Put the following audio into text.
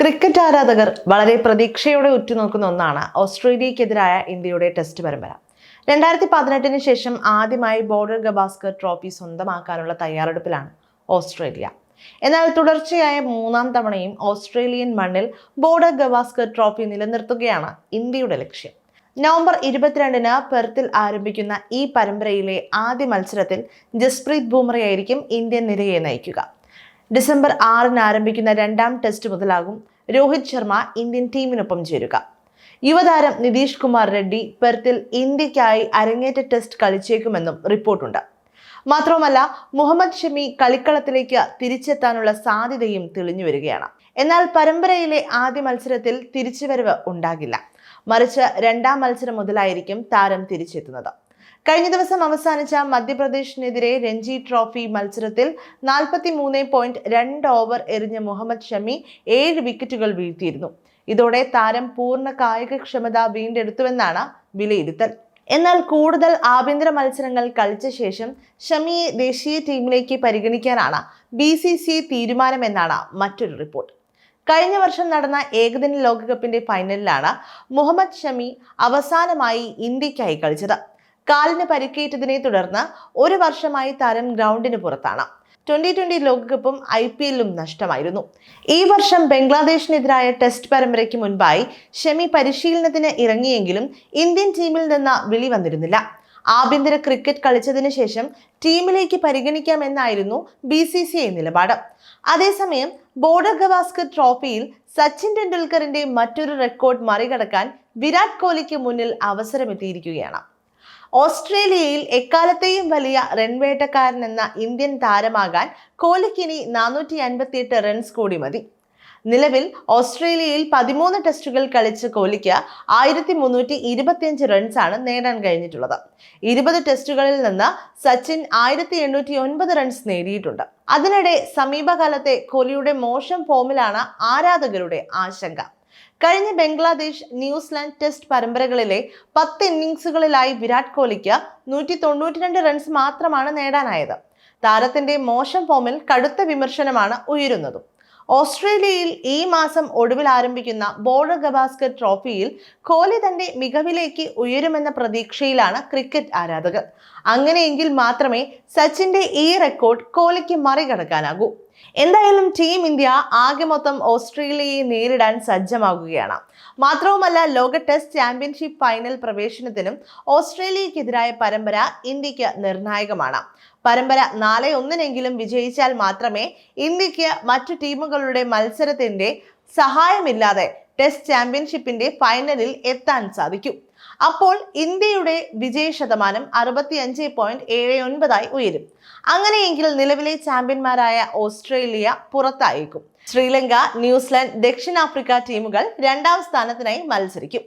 Cricket ആരാധകർ വളരെ പ്രതീക്ഷയോടെ ഉറ്റുനോക്കുന്ന ഒന്നാണ് ഓസ്ട്രേലിയക്കെതിരായ ഇന്ത്യയുടെ ടെസ്റ്റ് പരമ്പര. രണ്ടായിരത്തി പതിനെട്ടിന് ശേഷം ആദ്യമായി ബോർഡർ ഗവാസ്കർ ട്രോഫി സ്വന്തമാക്കാനുള്ള തയ്യാറെടുപ്പിലാണ് ഓസ്ട്രേലിയ. എന്നാൽ തുടർച്ചയായ മൂന്നാം തവണയും ഓസ്ട്രേലിയൻ മണ്ണിൽ ബോർഡർ ഗവാസ്കർ ട്രോഫി നിലനിർത്തുകയാണ് ഇന്ത്യയുടെ ലക്ഷ്യം. നവംബർ ഇരുപത്തിരണ്ടിന് പെർത്തിൽ ആരംഭിക്കുന്ന ഈ പരമ്പരയിലെ ആദ്യ മത്സരത്തിൽ ജസ്പ്രീത് ബുംറയായിരിക്കും ഇന്ത്യൻ നിരയെ നയിക്കുക. ഡിസംബർ ആറിന് ആരംഭിക്കുന്ന രണ്ടാം ടെസ്റ്റ് മുതലാകും രോഹിത് ശർമ്മ ഇന്ത്യൻ ടീമിനൊപ്പം ചേരുക. യുവതാരം നിതീഷ് കുമാർ റെഡ്ഡി പെർത്തിൽ ഇന്ത്യക്കായി അരങ്ങേറ്റ ടെസ്റ്റ് കളിച്ചേക്കുമെന്നും റിപ്പോർട്ടുണ്ട്. മാത്രവുമല്ല മുഹമ്മദ് ഷമി കളിക്കളത്തിലേക്ക് തിരിച്ചെത്താനുള്ള സാധ്യതയും തെളിഞ്ഞു വരികയാണ്. എന്നാൽ പരമ്പരയിലെ ആദ്യ മത്സരത്തിൽ തിരിച്ചുവരവ് ഉണ്ടാകില്ല. മറിച്ച് രണ്ടാം മത്സരം മുതലായിരിക്കും താരം തിരിച്ചെത്തുന്നത്. കഴിഞ്ഞ ദിവസം അവസാനിച്ച മധ്യപ്രദേശിനെതിരെ രഞ്ജി ട്രോഫി മത്സരത്തിൽ നാൽപ്പത്തി മൂന്ന് പോയിന്റ് രണ്ട് ഓവർ എറിഞ്ഞ മുഹമ്മദ് ഷമി ഏഴ് വിക്കറ്റുകൾ വീഴ്ത്തിയിരുന്നു. ഇതോടെ താരം പൂർണ കായികക്ഷമത വീണ്ടെടുത്തുവെന്നാണ് വിലയിരുത്തൽ. എന്നാൽ കൂടുതൽ ആഭ്യന്തര മത്സരങ്ങൾ കളിച്ച ശേഷം ഷമിയെ ദേശീയ ടീമിലേക്ക് പരിഗണിക്കാനാണ് ബി സി സി തീരുമാനമെന്നാണ് മറ്റൊരു റിപ്പോർട്ട്. കഴിഞ്ഞ വർഷം നടന്ന ഏകദിന ലോകകപ്പിന്റെ ഫൈനലിലാണ് മുഹമ്മദ് ഷമി അവസാനമായി ഇന്ത്യക്കായി കളിച്ചത്. കാലിന് പരിക്കേറ്റതിനെ തുടർന്ന് ഒരു വർഷമായി താരം ഗ്രൗണ്ടിന് പുറത്താണ്. ട്വന്റി ട്വന്റി ലോകകപ്പും ഐ പി എല്ലും നഷ്ടമായിരുന്നു. ഈ വർഷം ബംഗ്ലാദേശിനെതിരായ ടെസ്റ്റ് പരമ്പരയ്ക്ക് മുൻപായി ഷെമി പരിശീലനത്തിന് ഇറങ്ങിയെങ്കിലും ഇന്ത്യൻ ടീമിൽ നിന്ന് വിളി വന്നിരുന്നില്ല. ആഭ്യന്തര ക്രിക്കറ്റ് കളിച്ചതിന് ശേഷം ടീമിലേക്ക് പരിഗണിക്കാമെന്നായിരുന്നു ബി സി സി ഐ നിലപാട്. അതേസമയം ബോർഡർ ഗവാസ്കർ ട്രോഫിയിൽ സച്ചിൻ ടെണ്ടുൽക്കറിന്റെ മറ്റൊരു റെക്കോർഡ് മറികടക്കാൻ വിരാട് കോഹ്ലിക്ക് മുന്നിൽ അവസരമെത്തിയിരിക്കുകയാണ്. ഓസ്ട്രേലിയയിൽ എക്കാലത്തെയും വലിയ റൺവേട്ടക്കാരൻ എന്ന ഇന്ത്യൻ താരമാകാൻ കോഹ്ലിക്കിനി നാനൂറ്റി റൺസ് കൂടി മതി. നിലവിൽ ഓസ്ട്രേലിയയിൽ പതിമൂന്ന് ടെസ്റ്റുകൾ കളിച്ച കോഹ്ലിക്ക് ആയിരത്തി മുന്നൂറ്റി ഇരുപത്തിയഞ്ച് റൺസാണ് നേടാൻ കഴിഞ്ഞിട്ടുള്ളത്. ഇരുപത് ടെസ്റ്റുകളിൽ നിന്ന് സച്ചിൻ ആയിരത്തി എണ്ണൂറ്റി ഒൻപത് റൺസ് നേടിയിട്ടുണ്ട്. അതിനിടെ സമീപകാലത്തെ കോഹ്ലിയുടെ മോശം ഫോമിലാണ് ആരാധകരുടെ ആശങ്ക. കഴിഞ്ഞ ബംഗ്ലാദേശ് ന്യൂസിലാൻഡ് ടെസ്റ്റ് പരമ്പരകളിലെ പത്ത് ഇന്നിംഗ്സുകളിലായി വിരാട് കോഹ്ലിക്ക് നൂറ്റി തൊണ്ണൂറ്റിരണ്ട് റൺസ് മാത്രമാണ് നേടാനായത്. താരത്തിന്റെ മോശം ഫോമിൽ കടുത്ത വിമർശനമാണ് ഉയരുന്നതും. ഓസ്ട്രേലിയയിൽ ഈ മാസം ഒടുവിൽ ആരംഭിക്കുന്ന ബോർഡർ ഗവാസ്കർ ട്രോഫിയിൽ കോഹ്ലി തന്റെ മികവിലേക്ക് ഉയരുമെന്ന പ്രതീക്ഷയിലാണ് ക്രിക്കറ്റ് ആരാധകർ. അങ്ങനെയെങ്കിൽ മാത്രമേ സച്ചിന്റെ ഈ റെക്കോർഡ് കോഹ്ലിക്ക് മറികടക്കാനാകൂ. എന്തായാലും ടീം ഇന്ത്യ ആകെ മൊത്തം ഓസ്ട്രേലിയയെ നേരിടാൻ സജ്ജമാകുകയാണ്. മാത്രവുമല്ല ലോക ടെസ്റ്റ് ചാമ്പ്യൻഷിപ്പ് ഫൈനൽ പ്രവേശനത്തിനും ഓസ്ട്രേലിയക്കെതിരായ പരമ്പര ഇന്ത്യയ്ക്ക് നിർണായകമാണ്. പരമ്പര നാളെ ഒന്നിനെങ്കിലും വിജയിച്ചാൽ മാത്രമേ ഇന്ത്യയ്ക്ക് മറ്റു ടീമുകളുടെ മത്സരത്തിന്റെ സഹായമില്ലാതെ ടെസ്റ്റ് ചാമ്പ്യൻഷിപ്പിന്റെ ഫൈനലിൽ എത്താൻ സാധിക്കും. അപ്പോൾ ഇന്ത്യയുടെ വിജയ ശതമാനം അറുപത്തി അഞ്ച് പോയിന്റ് ഏഴ് ഒൻപതായി ഉയരും. അങ്ങനെയെങ്കിൽ നിലവിലെ ചാമ്പ്യന്മാരായ ഓസ്ട്രേലിയ പുറത്തായേക്കും. ശ്രീലങ്ക ന്യൂസിലാൻഡ് ദക്ഷിണാഫ്രിക്ക ടീമുകൾ രണ്ടാം സ്ഥാനത്തിനായി മത്സരിക്കും.